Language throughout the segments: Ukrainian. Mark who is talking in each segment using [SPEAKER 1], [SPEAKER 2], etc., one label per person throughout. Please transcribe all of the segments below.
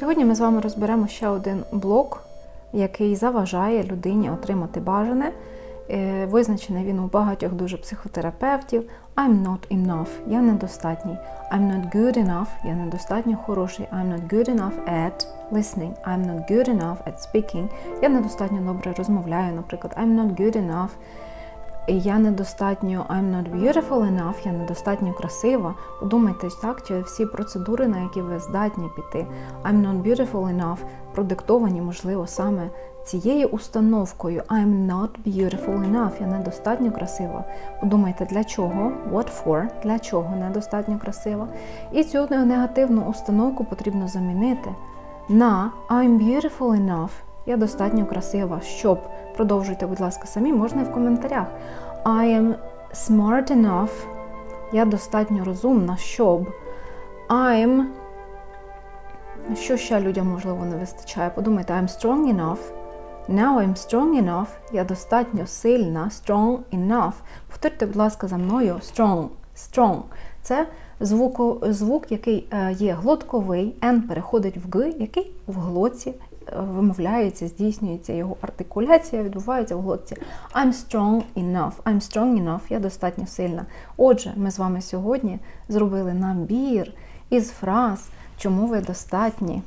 [SPEAKER 1] Сьогодні ми з вами розберемо ще один блок, який заважає людині отримати бажане. Е, Визначений він у багатьох дуже психотерапевтів. I'm not enough, я недостатній. I'm not good enough, я недостатньо хороший. I'm not good enough at listening. I'm not good enough at speaking. Я недостатньо добре розмовляю, наприклад. I'm not good enough. Я недостатньо I'm not beautiful enough, я недостатньо красива. Подумайте, так, чи всі процедури, на які ви здатні піти. I'm not beautiful enough продиктовані, можливо, саме цією установкою I'm not beautiful enough, я недостатньо красива. Подумайте, для чого? What for? Для чого недостатньо красива? І цю негативну установку потрібно замінити на I'm beautiful enough. Я достатньо красива, щоб продовжуйте, будь ласка, самі, можна в коментарях. I am smart enough. Я достатньо розумна, щоб. I'm. Що ще людям можливо не вистачає? Подумайте, I'm strong enough. Now I'm strong enough. Я достатньо сильна, strong enough. Повторюйте, будь ласка, за мною strong. Strong. Це звуко, звук, який е, є глотковий, N переходить в Г, який в глотці е, вимовляється, здійснюється його артикуляція, відбувається в глотці. I'm strong enough. I'm strong enough. Я достатньо сильна. Отже, ми з вами сьогодні зробили набір із фраз, чому ви достатні.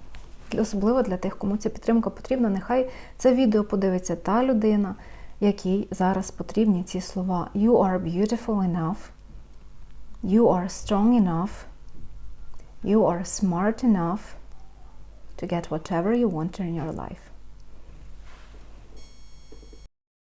[SPEAKER 1] Особливо для тих, кому ця підтримка потрібна, нехай це відео подивиться та людина, якій зараз потрібні ці слова. You are beautiful enough. You are strong enough. You are smart enough to get whatever you want in your life.